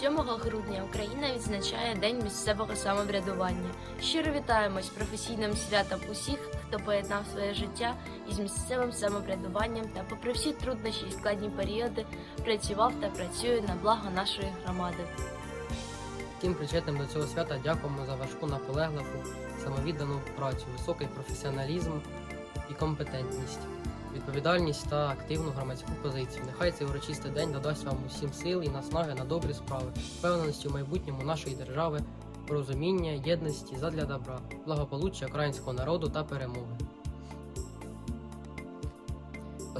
7 грудня Україна відзначає День місцевого самоврядування. Щиро вітаємо з професійним святом усіх, хто поєднав своє життя із місцевим самоврядуванням та, попри всі труднощі і складні періоди, працював та працює на благо нашої громади. Всім причетним до цього свята дякуємо за важку наполегливу, самовіддану працю, високий професіоналізм і компетентність, відповідальність та активну громадську позицію. Нехай цей урочистий день надасть вам усім сил і наснаги на добрі справи, впевненості в майбутньому нашої держави, порозуміння, єдності задля добра, благополуччя українського народу та перемоги.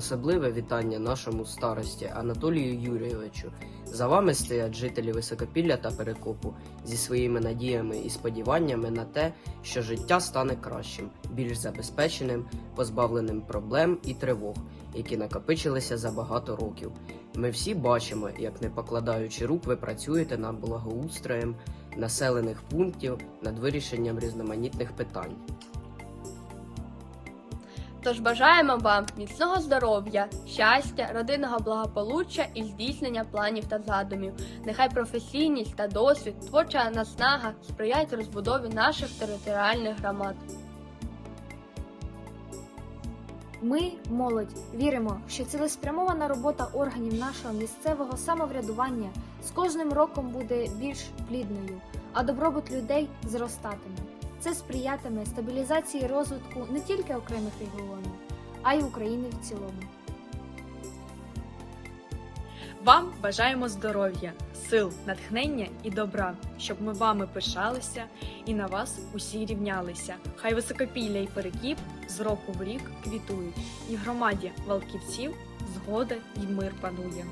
Особливе вітання нашому старості Анатолію Юрійовичу. За вами стоять жителі Високопілля та Перекопу зі своїми надіями і сподіваннями на те, що життя стане кращим, більш забезпеченим, позбавленим проблем і тривог, які накопичилися за багато років. Ми всі бачимо, як не покладаючи рук, ви працюєте над благоустроєм населених пунктів, над вирішенням різноманітних питань. Тож бажаємо вам міцного здоров'я, щастя, родинного благополуччя і здійснення планів та задумів. Нехай професійність та досвід, творча наснага сприяють розбудові наших територіальних громад. Ми, молодь, віримо, що цілеспрямована робота органів нашого місцевого самоврядування з кожним роком буде більш плідною, а добробут людей зростатиме. Це сприятиме стабілізації розвитку не тільки окремих регіонів, а й України в цілому. Вам бажаємо здоров'я, сил, натхнення і добра, щоб ми вами пишалися і на вас усі рівнялися. Хай високопілля і перекіп з року в рік квітують, і в громаді валківців згода й мир панує.